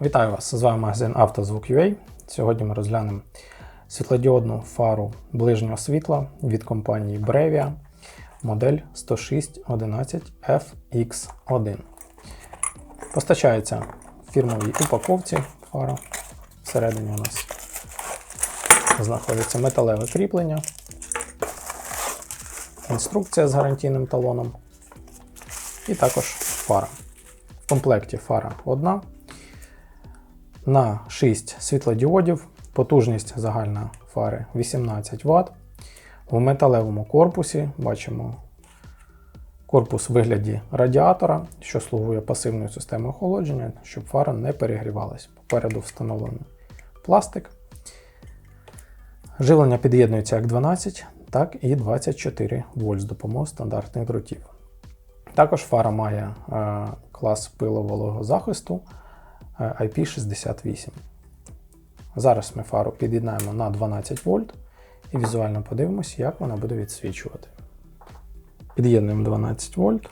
Вітаю вас! З вами магазин «Автозвук.UA». Сьогодні ми розглянемо світлодіодну фару ближнього світла від компанії Brevia, модель 10611FX1. Постачається в фірмовій упаковці фара. Всередині у нас знаходиться металеве кріплення, інструкція з гарантійним талоном і також фара. В комплекті фара одна на 6 світлодіодів, потужність загальна фари 18 Вт. В металевому корпусі бачимо корпус в вигляді радіатора, що слугує пасивною системою охолодження, щоб фара не перегрівалась. Попереду встановлений пластик. Живлення під'єднується як 12, так і 24 вольт з допомогою стандартних дротів. Також фара має е, клас пилового захисту IP68. Зараз ми фару під'єднаємо на 12 вольт і візуально подивимося, як вона буде відсвічувати. Під'єднуємо 12 вольт.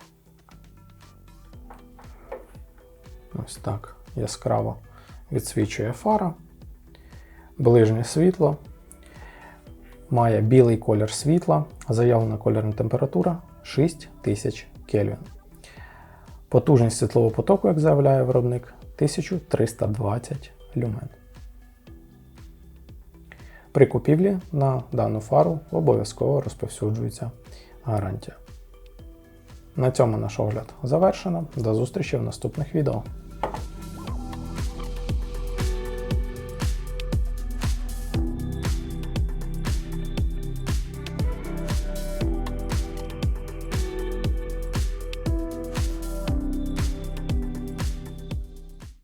Ось так яскраво відсвічує фара. Ближнє світло. Має білий колір світла, заявлена кольорна температура 6000 Кельвін. Потужність світлового потоку, як заявляє виробник, 1320 люмен. При купівлі на дану фару обов'язково розповсюджується гарантія. На цьому наш огляд завершено. До зустрічі в наступних відео.